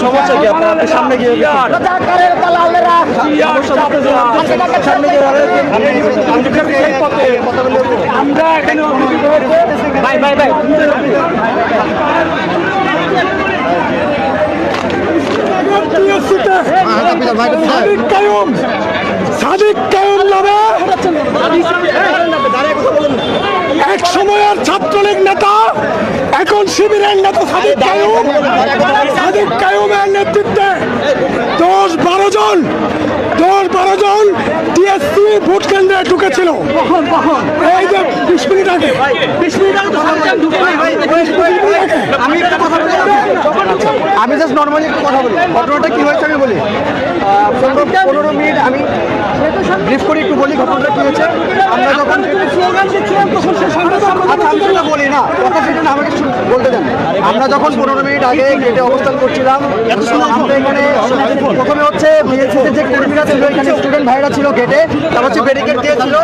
সমস্যা কি? আপনার আপনি সামনে গিয়ে আমরা এখানে ভাই ভাই ভাই। সাদিক কায়ুম। নামে এক সময়ের ছাত্রলীগ নেতা এখন শিবিরের নেতা সাদিক কায়ুম। সাদিক কায়ুমের নেতৃত্বে দশ বারো জন দশ বারো জন টিএসসি ভোট কেন্দ্রে ঢুকেছিল। এই যে বিশ মিনিট আগে আমি একটা কথা বলি আমি জাস্ট নর্মালি একটা কথা বলি। ঘটনাটা কি হয়েছে আমি বলি? পনেরো মিনিট আমি ব্রিফ করে একটু বলি ঘটনাটা কি হয়েছে। আমরা যখন আমি সেটা বলি না। কথা সেটা আমাকে বলতে দেন। আমরা যখন পনেরো মিনিট আগে গেটে অবস্থান করছিলাম আমরা এখানে প্রথমে হচ্ছে বিএসসিতে যে কর্মীরা ছিল এখানে স্টুডেন্ট ভাইরা ছিল গেটে তারপর হচ্ছে ব্যারিকেড দিয়েছিল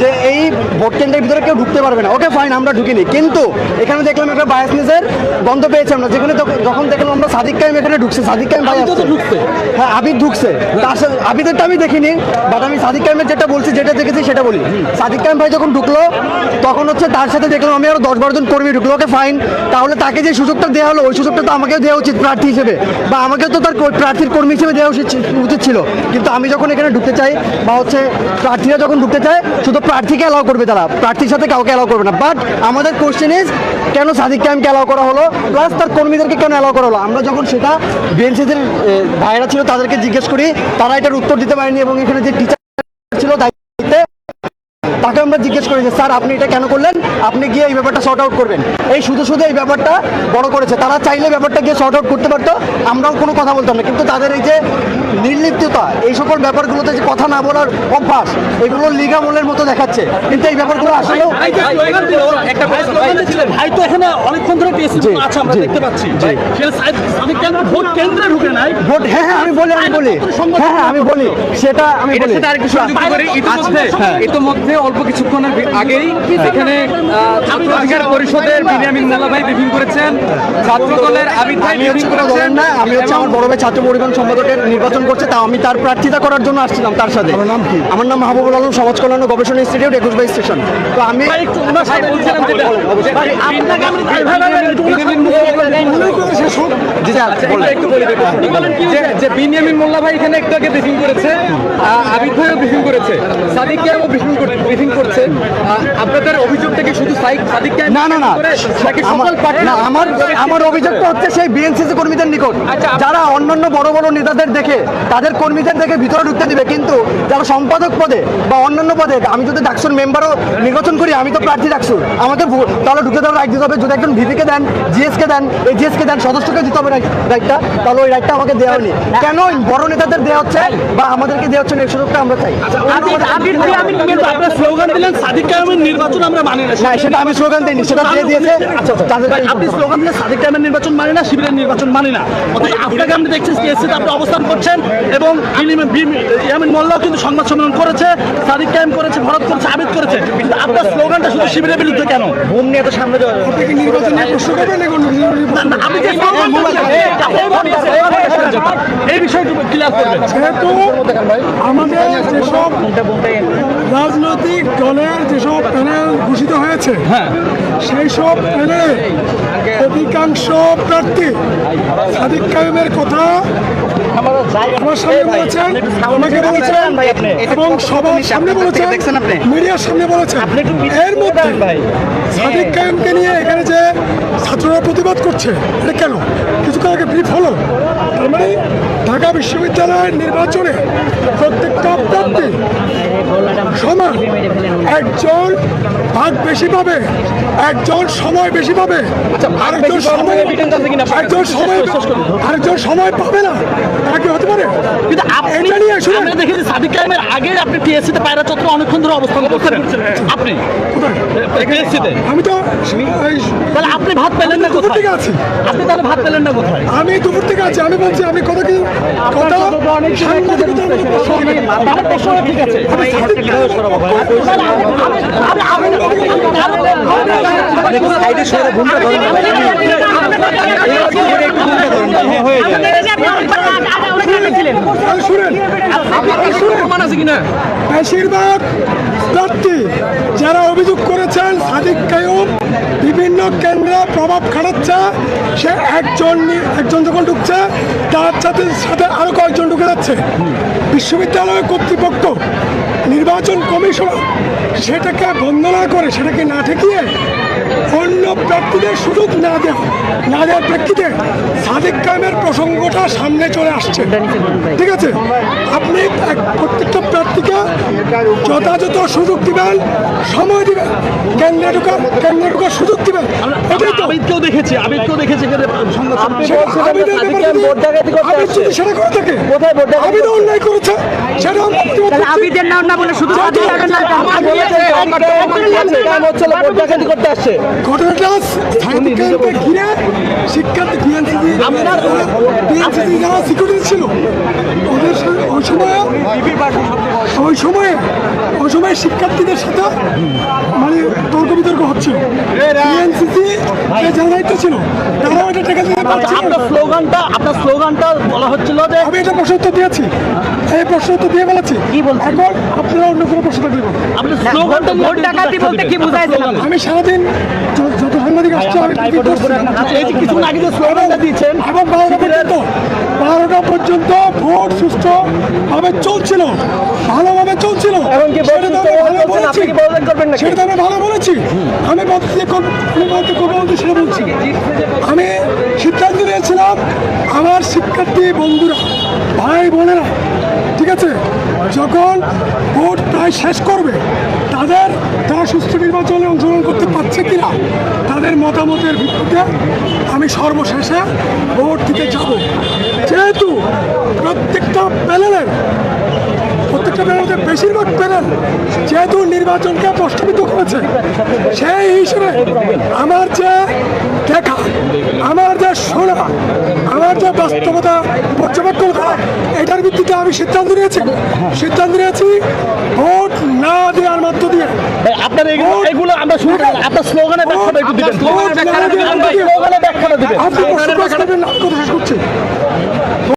যে এই ভোট কেন্দ্রের ভিতরে কেউ ঢুকতে পারবে না। ওকে ফাইন আমরা ঢুকিনি। কিন্তু এখানে দেখলাম একটা বায়াসনেসের গন্ধ পেয়েছি আমরা। যেখানে যখন দেখলাম আমরা সাদিক কাইম এখানে ঢুকছে সাদিক কাইম ভাই আসছে। হ্যাঁ আবিদ ঢুকছে। তার সাথে আবিদেরটা আমি দেখিনি বাট আমি সাদিক কাইমের যেটা বলছি যেটা দেখেছি সেটা বলি। সাদিক কাইম ভাই যখন ঢুকলো তখন হচ্ছে তার সাথে দেখলাম আমি আরও দশ বারো জন কর্মী ঢুকলো। ওকে ফাইন তাহলে তাকে যে সুযোগটা দেওয়া হলো, ওই সুযোগটা তো আমাকেও দেওয়া উচিত প্রার্থী হিসেবে। বা আমাকেও তো তার প্রার্থীর কর্মী হিসেবে দেওয়া উচিত উচিত ছিল। কিন্তু আমি যখন এখানে ঢুকতে চাই, বা হচ্ছে প্রার্থীরা যখন ঢুকতে চায়, শুধু প্রার্থীকে অ্যালাউ করবে তারা। প্রার্থীর সাথে কাউকে অ্যালাউ করবে না। বাট আমাদের কোশ্চেন ইজ কেন সাদিক ক্যাম্পকে অ্যালাউ করা হলো? প্লাস তার কর্মীদেরকে কেন অ্যালাউ করা হলো? আমরা যখন সেটা বিএনসিদের ভাইরা ছিল, তাদেরকে জিজ্ঞেস করি, তারা এটার উত্তর দিতে পারেনি এবং এখানে যে টিচার ছিল দায়িত্বে তাকে আমরা জিজ্ঞেস করি যে স্যার আপনি এটা কেন করলেন? আপনি গিয়ে এই ব্যাপারটা শর্ট আউট করবেন। এই শুধু শুধু এই ব্যাপারটা বড় করেছে। তারা চাইলে ব্যাপারটা গিয়ে শর্ট আউট করতে পারতো। আমরাও কোনো কথা বলতাম না। কিন্তু তাদের এই যে নির্লিপ্ততা এই সকল ব্যাপারগুলোতে যে কথা না বলার অভ্যাস এগুলো লিগামলের মতো দেখাচ্ছে। কিন্তু এই ব্যাপারগুলো আসলেও একটা ভাই তো এখানে অনেকক্ষণ ধরে টিএসসি আছে আমরা দেখতে পাচ্ছি। জি। সেটা সাহেব সাদিক কেন ভোট কেন্দ্রে ঢুকে নাই? ভোট হ্যাঁ হ্যাঁ আমি বলি আমি বলি। হ্যাঁ হ্যাঁ আমি বলি। সেটা আমি বলি। সেটা আরেকটু ইতিমধ্যে ইতিমধ্যে অল্প কিছুক্ষণের আগেই এখানে ছাত্র অধিকার পরিষদের বিনিয়ামিন মোল্লা ভাই ব্রিফিং করেছেন। ছাত্র দলের আমি করেছেন। না আমি হচ্ছে আমার বড় ভাই ছাত্র পরিবহন সম্পাদকের নির্বাচন করছে তা আমি তার প্রার্থিতা করার জন্য আসছিলাম তার সাথে। আমার নাম কি? আমার নাম মাহবুবুল আলম সমাজ কল্যাণ ও গবেষণা ইনস্টিটিউট একুশ বাই স্টেশন। তো আমি। যে- বিনিয়ামিন মোল্লা ভাই এখানে একটু আগে ব্রিফিং করেছে আহ, আবিদ ভাইও ব্রিফিং করেছে সাদিক ব্রিফিং ব্রিফিং করছে আপনাদের অভিযোগটা কি শুধু সাইক না না না। আমার না আমার আমার অভিযোগটা হচ্ছে সেই বিএনসিসি কর্মীদের নিকট। যারা অন্যান্য বড় বড় নেতাদের দেখে তাদের কর্মীদের দেখে ভিতরে ঢুকতে দিবে কিন্তু যারা সম্পাদক পদে বা অন্যান্য পদে আমি যদি ডাকসুর মেম্বারও নির্বাচন করি আমি তো প্রার্থী ডাকসুর। আমাকে তাহলে ঢুকে দেওয়ার রাইট দিতে হবে। যদি একজন ভিপিকে দেন জিএসকে দেন এই জিএসকে দেন সদস্যকে দিতে হবে রাইটটা তাহলে ওই রাইটটা আমাকে দেওয়া হয়নি। কেন বড় নেতাদের দেওয়া হচ্ছে বা আমাদেরকে দেওয়া হচ্ছে এই সুযোগটা আমরা চাই। স্লোগান দিলেন সাদিক কায়েমের নির্বাচন আমরা মানি না না সেটা আমি স্লোগান দিইনি সেটা দিয়ে দিয়েছে আচ্ছা আচ্ছা ভাই, আপনি স্লোগান দিলেন সাদিক কায়েমের নির্বাচন মানি না শিবিরের নির্বাচন মানি না অতএব আপনাকে আমি দেখছি টিএসসিতে আপনি অবস্থান করছেন এবং ইয়ামিন মোল্লাও কিন্তু সংবাদ সম্মেলন করেছে সাদিক কায়েম করেছে ভরত করেছে আবিদ করেছে কিন্তু আপনার স্লোগানটা শুধু শিবিরের বিরুদ্ধে কেন ঘুম নিয়ে তো সামনে যাওয়া নির্বাচন নিয়ে প্রশ্ন করবেন না, না, আমি যে স্লোগান এই বিষয়টুকু ক্লিয়ার করবেন যেহেতু আমাদের যেসব রাজনৈতিক দলের যেসব প্যানেল ঘোষিত হয়েছে হ্যাঁ। সেই সব প্যানেলে অধিকাংশ প্রার্থী সাদিক কায়েমের কথা আমার সামনে বলেছেন আমাকে বলেছেন এবং সবার সামনে বলেছেন মিডিয়ার সামনে বলেছেন। এর মধ্যে সাদিক কায়েমকে নিয়ে এখানে যে ছাত্ররা প্রতিবাদ করছে এটা কেন? কিছুক্ষণ আগে ব্রিফ হলো। তার মানে ঢাকা বিশ্ববিদ্যালয়ের নির্বাচনে প্রত্যেকটা প্রার্থী সমান। একজন ভাগ বেশি পাবে একজন সময় বেশি পাবে আরেকজন সময় একজন সময় আরেকজন সময় পাবে না। তা কি হতে পারে? কিন্তু আপনি এটা নিয়ে শুনুন। আমরা দেখেছি সাদিক কায়েমের আগে আপনি টিএসসিতে পায়রা চত্বর অনেকক্ষণ ধরে অবস্থান করছেন। আপনি? টিএসসিতে আমি তো তাহলে আপনি ভাত পেলেন না কোথায়? থেকে আছি। আপনি তাহলে ভাত পেলেন না কোথায়? আমি দুপুর থেকে আছি। আমি বলছি আমি কথা কি কথা প্রশ্ন ঠিক আছে। আপনি শুনেন বেশিরভাগ প্রার্থী যারা অভিযোগ করেছেন কেন্দ্রে, প্রভাব খাটাচ্ছে। সে একজন একজন যখন ঢুকছে, তার সাথে সাথে আরও কয়েকজন ঢুকে যাচ্ছে। বিশ্ববিদ্যালয় কর্তৃপক্ষ, নির্বাচন কমিশন সেটাকে বন্ধ না করে, সেটাকে না ঠেকিয়ে প্রার্থীদের সুযোগ না দেওয়া না দেওয়ার প্রেক্ষিতে সাদিক কায়েমের প্রসঙ্গটা সামনে চলে আসছে ঠিক আছে আপনি এক- প্রত্যেকটা প্রার্থীকে যথাযথ সুযোগ দিবেন সময় দিবেন কেন্দ্রে ঢোকার কেন্দ্রে ঢোকার সুযোগ দিবেন আবিদকেও দেখেছি আবিদকেও দেখেছি। সেটা করে থাকে আবিদ অন্যায় করেছে সেটা। আবিদের নাম না বলে শুধু ঘটনাটা কায়েমকে ঘিরে শিক্ষার্থী বিএনসিসি বিএনসিসি যারা সিকিউরিটি ছিল ওদের ওই সময় ওই সময়ে ওই সময় শিক্ষার্থীদের সাথে মানে তর্ক বিতর্ক হচ্ছিল। যে ছিল আপনার স্লোগানটা আপনার স্লোগানটা বলা হচ্ছিল যে আমি এটা প্রশ্ন উত্তর দিয়েছি। এই প্রশ্ন উত্তর দিয়ে বলেছি এখন আপনারা অন্য কোনো প্রশ্ন থাকলে আপনি স্লোগানটা ভোট ডাকাতি বলতে কি বুঝাইছেন? আমি সারাদিন যত সাংবাদিক আসছে আমি কিছু। আচ্ছা, আগে যে স্লোগানটা পর্যন্ত পর্যন্ত ভোট সুস্থ ভাবে চলছিল ভালোভাবে চলছিল। সেটা তো আমি ভালো বলেছি। আমি আমি বলতে যে আমি বলতে করব বলতে সেটা বলছি। আমি সিদ্ধান্ত নিয়েছিলাম আমার শিক্ষার্থী বন্ধুরা ভাই বোনেরা ঠিক আছে? যখন ভোট প্রায় শেষ করবে তাদের তারা সুস্থ নির্বাচনে অংশগ্রহণ করতে পারছে কিনা তাদের মতামতের ভিত্তিতে আমি সর্বশেষে ভোট দিতে যাব। প্যানেলের প্রত্যেকটা প্যানেলের বেশিরভাগ প্যানেল যেহেতু নির্বাচনকে প্রশ্নবিদ্ধ করেছে সেই হিসেবে আমার যে দেখা আমার যে শোনা আমার যে বাস্তবতা পর্যবেক্ষণ করা এটার ভিত্তিতে আমি সিদ্ধান্ত নিয়েছি। সিদ্ধান্ত নিয়েছি ভোট না দেওয়ার মধ্য দিয়ে। আপনার এগুলো আমরা শুরু আপনার স্লোগানের ব্যাখ্যাটা দিবেন ভোট না দেওয়ার মধ্য দিয়ে। স্লোগানের ব্যাখ্যাটা দিবেন। আপনি প্রশ্ন করবেন না কথা শেষ